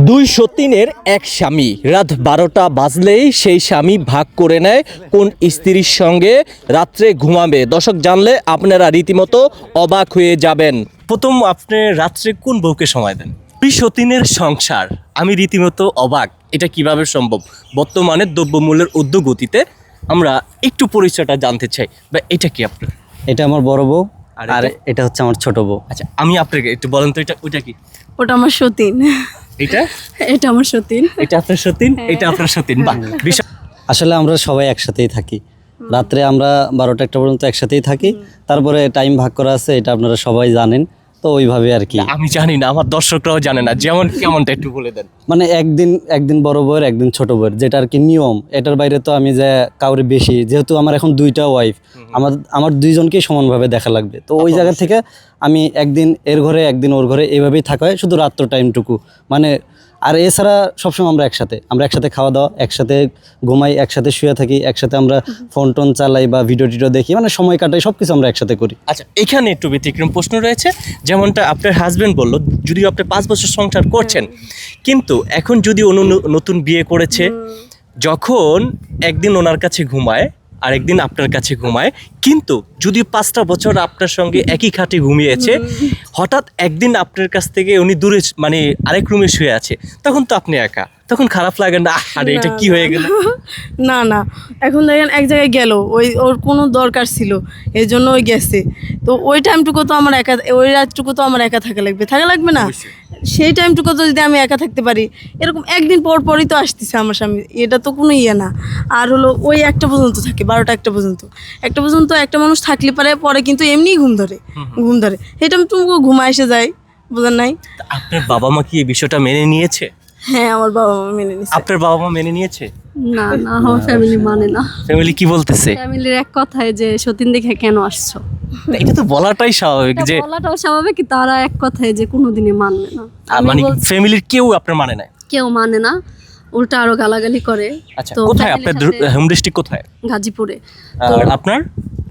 দুই সতীনের এক স্বামী। রাত বারোটা বাজলেই সেই স্বামী ভাগ করে নেয় কোন স্ত্রীর সঙ্গে। রাত্রে ঘুমাবে। দর্শক জানলে আপনারা রীতিমতো অবাক হয়ে যাবেন। প্রথম আপনি রাত্রে কোন বউকে সময় দেন? দুই সতীনের সংসার। আমি রীতিমতো অবাক। এটা কীভাবে সম্ভব? বর্তমানে দ্রব্যমূল্যের ঊর্ধ্বগতিতে আমরা একটু পরিচয়টা জানতে চাই। বা এটা কি আপনার? এটা আমার বড় বউ আর আর এটা? এটা হচ্ছে আমার ছোট বউ। আচ্ছা আমি আপনাকে একটু বলেন তো এটা ওইটা কি? ওটা আমার সতীন। এটা? এটা আমার সতীন। এটা আপনার সতীন? এটা আপনার সতীন। বাহ আসলে আমরা সবাই একসাথেই থাকি। রাত্রে আমরা বারোটা একটা পর্যন্ত একসাথেই থাকি। তারপরে টাইম ভাগ করা আছে এটা আপনারা সবাই জানেন। তো ওইভাবে আর কি। আমি জানি না আমার দর্শকরাও জানে না। যেমন কেমনটা একটু বলে দেন। মানে একদিন একদিন বড় বউয়ের একদিন ছোট বউয়ের যেটা আর কি নিয়ম এটার বাইরে তো আমি যে কাউরে বেশি যেহেতু আমার এখন দুইটা ওয়াইফ আমার আমার দুইজনকেই সমানভাবে দেখা লাগবে। তো ওই জায়গা থেকে আমি একদিন এর ঘরে একদিন ওর ঘরে এইভাবেই থাকা হয় শুধু রাত্র টাইমটুকু মানে আর এছাড়া সবসময় আমরা একসাথে আমরা একসাথে খাওয়া দাওয়া একসাথে ঘুমাই একসাথে শুয়ে থাকি একসাথে আমরা ফোন টোন চালাই বা ভিডিও টিডিও দেখি মানে সময় কাটাই সব কিছু আমরা একসাথে করি। আচ্ছা এখানে একটু ব্যতিক্রম প্রশ্ন রয়েছে যেমনটা আপনার হাজবেন্ড বলল যদিও আপনি পাঁচ বছর সংসার করছেন কিন্তু এখন যদি অন্য ন- নতুন বিয়ে করেছে যখন একদিন ওনার কাছে ঘুমায় আর একদিন আপনার কাছে ঘুমায় কিন্তু যদি পাঁচটা বছর আপনার সঙ্গে একই খাটে ঘুমিয়েছে হঠাৎ একদিন আপনার কাছ থেকে উনি দূরে মানে আরেক রুমে শুয়ে আছে তখন তো আপনি একা। তখন খারাপ লাগে না আরে এটা কি হয়ে গেল? না না এখন দেখেন এক জায়গায় গেল ওই ওর কোনো দরকার ছিল এই জন্য ওই গেছে। তো ওই টাইমটুকু তো আমার একা ওই রাতটুকু তো আমার একা থাকা লাগবে থাকা লাগবে না? সেই টাইমটুকু তো যদি আমি একা থাকতে পারি এরকম একদিন পর পরই তো আসতেছে আমার স্বামী এটা তো কোনো ইয়ে না। আর হলো ওই একটা পর্যন্ত থাকে বারোটা একটা পর্যন্ত। একটা পর্যন্ত একটা মানুষ থাকলে পারে পরে কিন্তু এমনিই ঘুম ধরে ঘুম ধরে। এটা তুমি ঘুমা এসে যায় বোঝার নাই? আপনার বাবা মা কি এই বিষয়টা মেনে নিয়েছে? হ্যাঁ আমার বাবা মা মেনে নিয়েছে। আপনার বাবা মা মেনে নিয়েছে? না না আমার ফ্যামিলি মানে না। ফ্যামিলি কি বলতেছে? ফ্যামিলির এক কথায় যে সতীন দেখে কেন আসছো? এটা তো বলাটাই স্বাভাবিক যে বলাটাও স্বাভাবিক তারা এক কথায় যে কোনোদিনই মানবে না। মানে ফ্যামিলির কেউ আপনার মানে নাই? কেউ মানে না উল্টা আরও গালাগালি করে। আচ্ছা তো কোথায়? আপনার হোম ডিস্ট্রিক্ট কোথায়? গাজীপুরে। আপনার?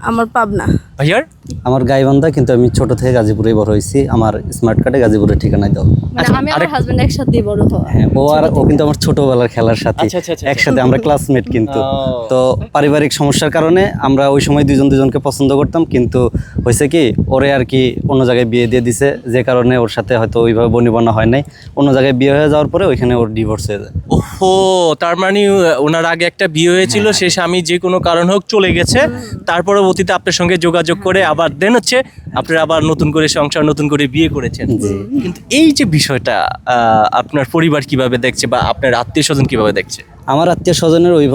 আমার পাবনা। ভাইয়ার? আমার গাইবান্ধা কিন্তু আমি ছোট থেকে গাজীপুরেই বড় হয়েছি। আমার স্মার্ট কার্ডে গাজীপুরের ঠিকানায় দাও। মানে আচ্ছা, আমি আমার হাজবেন্ড একসাথে বড় হওয়া। হ্যাঁ ও আর ও কিন্তু আমার ছোটবেলার খেলার সাথে। আচ্ছা, আচ্ছা, একসাথে আমরা ক্লাসমেট কিন্তু। তো পারিবারিক সমস্যার কারণে আমরা ওই সময় দুজন দুজনকে পছন্দ করতাম কিন্তু হয়েছে কি ওরে আর কি অন্য জায়গায় বিয়ে দিয়ে দিছে। যে কারণে ওর সাথে হয়তো ওইভাবে বনিবনা হয় নাই। অন্য জায়গায় বিয়ে হয়ে যাওয়ার পরে ওইখানে ওর ডিভোর্স হয়ে যায়। ওহো তার মানে ওনার আগে একটা বিয়ে হয়েছিল হ্যাঁ, সে স্বামী যে কোনো কারণ হোক চলে গেছে। তার পরবর্তীতে আপনার সঙ্গে যোগাযোগ করে আবার দেন হচ্ছে আপনারা আবার নতুন করে সংসার নতুন করে বিয়ে করেছেন। কিন্তু এই যে বিষয়টা আহ, আপনার পরিবার কীভাবে দেখছে বা আপনার আত্মীয় স্বজন কীভাবে দেখছে? আমার আত্মীয় স্বজনের ওই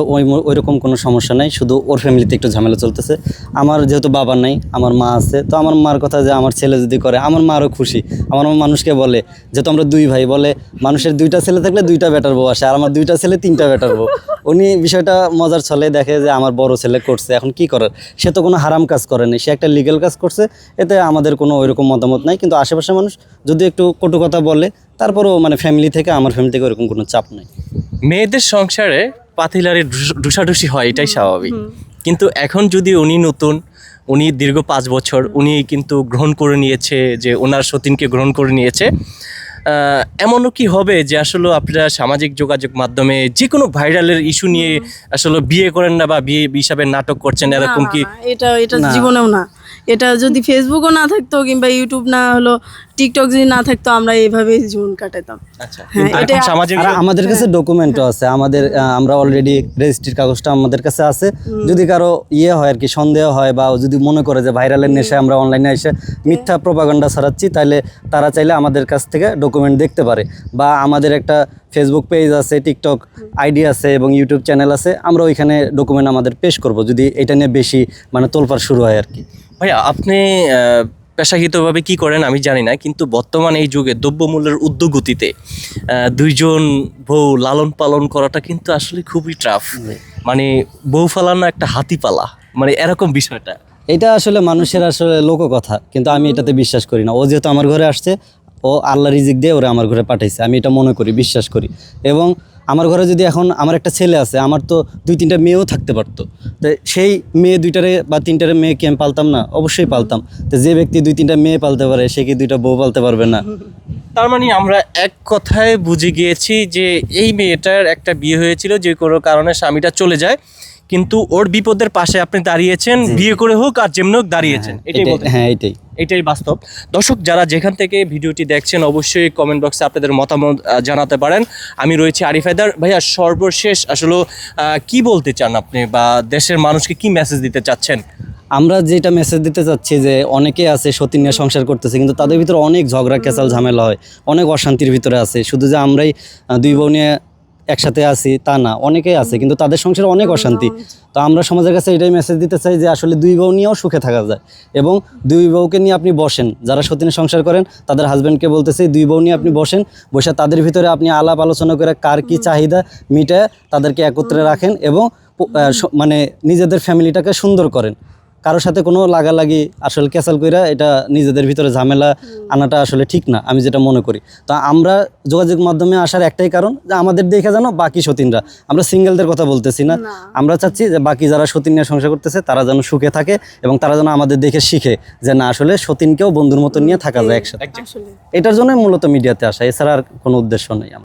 ওই রকম কোনো সমস্যা নাই, শুধু ওর ফ্যামিলিতে একটু ঝামেলা চলতেছে। আমার যেহেতু বাবা নাই, আমার মা আছে, তো আমার মার কথা যে আমার ছেলে যদি করে, আমার মারও খুশি। আমার মা মানুষকে বলে, যেহেতু আমরা দুই ভাই, বলে মানুষের দুইটা ছেলে থাকলে দুইটা বেটার বউ আসে, আর আমার দুইটা ছেলে তিনটা বেটার বউ। উনি বিষয়টা মজার ছলে দেখে যে আমার বড় ছেলে করছে, এখন কি করার? সে তো কোনো হারাম কাজ করেনি সে একটা লিগ্যাল কাজ করছে, এতে আমাদের কোনো ওইরকম মতামত নাই, কিন্তু আশেপাশের মানুষ যদি একটু কটু কথা বলে, তারপরও মানে ফ্যামিলি থেকে, আমার ফ্যামিলি থেকে ওরকম কোনো চাপ নেই। মেয়েদের সংসারে পাতিলারে ঢুসাঢুসি হয় এটাই স্বাভাবিক। কিন্তু এখন যদি উনি নতুন উনি দীর্ঘ পাঁচ বছর উনি কিন্তু গ্রহণ করে নিয়েছে যে ওনার সতীনকে গ্রহণ করে নিয়েছে এমনও কি হবে যে আসলে আপনারা সামাজিক যোগাযোগ মাধ্যমে যে কোনো ভাইরালের ইস্যু নিয়ে আসলে বিয়ে করেন না বা বিয়ে হিসাবে নাটক করছেন এরকম কি এটা এটা জীবনেও না। এটা যদি ফেসবুকও না থাকতো কিংবা ইউটিউব না হলো টিকটক যদি না থাকতো আমরা এইভাবে জীবন কাটাতাম। আচ্ছা হ্যাঁ, আর এটা- সামাজিক আমাদের কাছে ডকুমেন্টও আছে। আমাদের আমরা অলরেডি রেজিস্ট্রির কাগজটা আমাদের কাছে আছে। যদি কারও ইয়ে হয় আর কি সন্দেহ হয় বা যদি মনে করে যে ভাইরালের নেশায় আমরা অনলাইনে এসে মিথ্যা প্রপাগান্ডা ছড়াচ্ছি তাহলে তারা চাইলে আমাদের কাছ থেকে ডকুমেন্ট দেখতে পারে। বা আমাদের একটা ফেসবুক পেজ আছে টিকটক আইডি আছে এবং ইউটিউব চ্যানেল আছে আমরা ওইখানে ডকুমেন্ট আমাদের পেশ করব যদি এটা নিয়ে বেশি মানে তোলপাড় শুরু হয় আর কি। ভাইয়া আপনি পেশাগতভাবে কি করেন আমি জানি না কিন্তু বর্তমান এই যুগে দ্রব্যমূল্যের উদ্যোগতিতে দুইজন বউ লালন পালন করাটা কিন্তু আসলে খুবই টাফ মানে বউ ফালানো একটা হাতি পালা মানে এরকম বিষয়টা। এটা আসলে মানুষের আসলে লোককথা কিন্তু আমি এটাতে বিশ্বাস করি না। ও যেহেতু আমার ঘরে আসছে ও আল্লাহ রিজিক দিয়ে ওরা আমার ঘরে পাঠাইছে। আমি এটা মনে করি বিশ্বাস করি। এবং আমার ঘরে যদি এখন আমার একটা ছেলে আছে আমার তো দুই তিনটা মেয়েও থাকতে পারতো। তো সেই মেয়ে দুইটারে বা তিনটারে মেয়ে কি আমি পালতাম না অবশ্যই পালতাম। তো যে ব্যক্তি দুই তিনটা মেয়ে পালতে পারে সে কি দুইটা বউ পালতে পারবে না? তার মানে আমরা এক কথায় বুঝে গিয়েছি যে এই মেয়েটার একটা বিয়ে হয়েছিল যে কোনো কারণে স্বামীটা চলে যায় কিন্তু ওর বিপদের পাশে আপনি দাঁড়িয়েছেন বিয়ে করে হোক আর যেমন হোক দাঁড়িয়েছেন। এটাই- হ্যাঁ এটাই। এটাই বাস্তব। দর্শক, যারা যেখান থেকে ভিডিওটি দেখছেন, অবশ্যই কমেন্ট বক্সে আপনাদের মতামত জানাতে পারেন। আমি রয়েছি আরিফ হায়দার। ভাইয়া, সর্বশেষ আসলে কি বলতে চান আপনি বা দেশের মানুষকে কি মেসেজ দিতে চাচ্ছেন? আমরা যেটা মেসেজ দিতে চাচ্ছি যে অনেকে আছে সতী নিয়ে সংসার করতেছে, কিন্তু তাদের ভিতরে অনেক ঝগড়া, কেচাল, ঝামেলা হয়, অনেক অশান্তির ভিতরে আছে। শুধু যে আমরাই দুই বোন নিয়ে একসাথে আছি তা না অনেকেই আছে কিন্তু তাদের সংসারে অনেক অশান্তি। তো আমরা সমাজের কাছে এটাই মেসেজ দিতে চাই যে আসলে দুই বউ নিয়েও সুখে থাকা যায় এবং দুই বউকে নিয়ে আপনি বসেন। যারা সতীনে সংসার করেন তাদের হাজব্যান্ডকে বলতেছে দুই বউ নিয়ে আপনি বসেন বসে তাদের ভিতরে আপনি আলাপ আলোচনা করে কার কি চাহিদা মিটায় তাদেরকে একত্রে রাখেন এবং মানে নিজেদের ফ্যামিলিটাকে সুন্দর করেন। কারোর সাথে কোনো লাগালাগি আসলে ক্যাসাল কইরা এটা নিজেদের ভিতরে ঝামেলা আনাটা আসলে ঠিক না আমি যেটা মনে করি। তো আমরা যোগাযোগ মাধ্যমে আসার একটাই কারণ যে আমাদের দেখে জানো বাকি সতীনরা আমরা সিঙ্গেলদের কথা বলতেছি না। আমরা চাচ্ছি যে বাকি যারা সতীন নিয়ে সংসার করতেছে তারা যেন সুখে থাকে এবং তারা যেন আমাদের দেখে শিখে যে না আসলে সতীনকেও বন্ধুর মতো নিয়ে থাকা যায় একসাথে। এটার জন্যই মূলত মিডিয়াতে আসা এছাড়া আর কোনো উদ্দেশ্য নেই